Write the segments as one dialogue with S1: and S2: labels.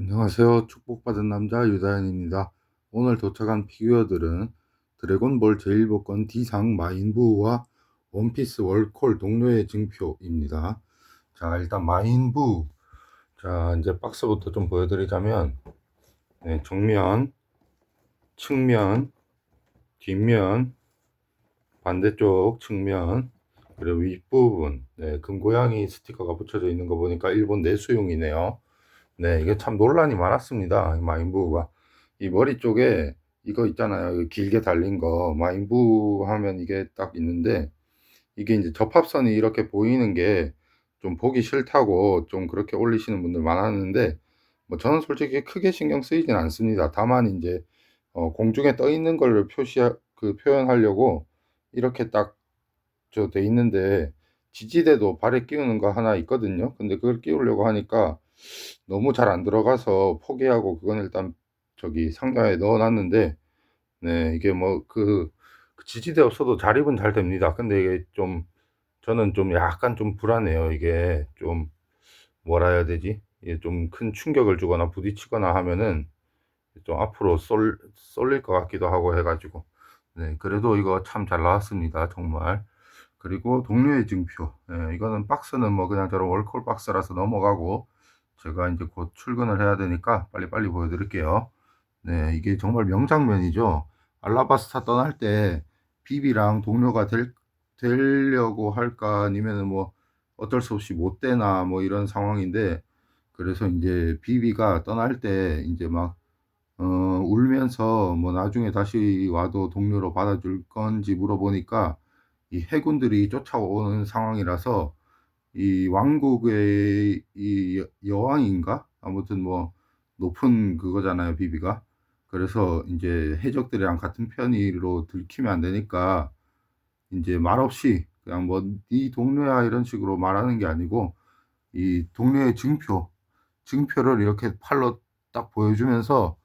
S1: 안녕하세요. 축복받은 남자 유다현입니다. 오늘 도착한 피규어들은 드래곤볼 제1복권 D상 마인부와 원피스 월콜 동료의 증표입니다. 자, 일단 마인부. 자, 이제 박스부터 좀 보여드리자면, 네, 정면, 측면, 뒷면, 반대쪽 측면, 그리고 윗부분, 네, 금고양이 스티커가 붙여져 있는 거 보니까 일본 내수용이네요. 네, 이게 참 논란이 많았습니다. 이 마인부가. 이 머리 쪽에 이거 있잖아요. 이 길게 달린 거. 마인부 하면 이게 딱 있는데, 이게 이제 접합선이 이렇게 보이는 게 좀 보기 싫다고 좀 그렇게 올리시는 분들 많았는데, 뭐 저는 솔직히 크게 신경 쓰이진 않습니다. 다만 이제, 어, 공중에 떠 있는 걸 표시, 그 표현하려고 이렇게 딱 저 돼 있는데, 지지대도 발에 끼우는 거 하나 있거든요. 근데 그걸 끼우려고 하니까 너무 잘 안 들어가서 포기하고 그건 일단 저기 상자에 넣어 놨는데 네 이게 뭐그 지지대 없어도 잘 입은 잘 됩니다. 근데 이게 좀 저는 좀 약간 좀 불안해요. 이게 좀 뭐라 해야 되지? 이게 좀 큰 충격을 주거나 부딪히거나 하면은 좀 앞으로 쏠 쏠릴 것 같기도 하고 해 가지고 네 그래도 이거 참 잘 나왔습니다 정말. 그리고 동료의 증표 예 이거는 박스는 뭐 그냥 저런 월콜 박스라서 넘어가고 제가 인제 곧 출근을 해야 되니까 빨리빨리 보여드릴게요. 네 이게 정말 명장면이죠. 알라바스타 떠날 때 비비랑 동료가 될 되려고 할까 아니면은 뭐 어쩔 수 없이 못 되나 뭐 이런 상황인데 그래서 인제 비비가 떠날 때 인제 막 어 울면서 뭐 나중에 다시 와도 동료로 받아줄 건지 물어보니까 이 해군들이 쫓아오는 상황이라서 이 왕국의 이여 여왕인가? 아무튼 뭐 높은 그거잖아요 비비가. 그래서 인제 해적들이랑 같은 편의로 들키면 안 되니까 인제 말없이 그냥 뭐 "네 동료야." 이런 식으로 말하는 게 아니고 이 동료의 증표, 증표를 이렇게 팔로 딱 보여주면서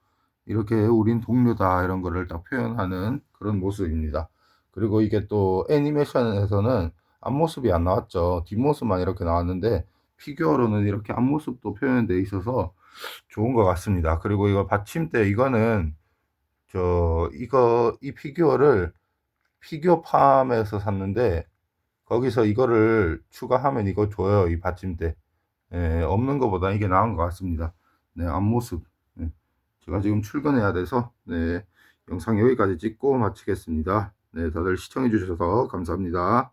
S1: 이렇게 "우린 동료다." 이런 거를 딱 표현하는 그런 모습입니다. 그리고 이게 또 애니메이션에서는 앞모습이 안 나왔죠. 뒷모습만 이렇게 나왔는데 피규어로는 이렇게 앞모습도 표현돼 있어서 좋은 것 같습니다. 그리고 이거 받침대 이거는 저 이거 이 피규어를 피규어 팜에서 샀는데 거기서 이거를 추가하면 이거 줘요. 이 받침대. 예 없는 거보다 이게 나은 것 같습니다. 네 앞모습. 예. 제가 지금 출근해야 돼서 네 영상 여기까지 찍고 마치겠습니다. 네 다들 시청해 주셔서 감사합니다.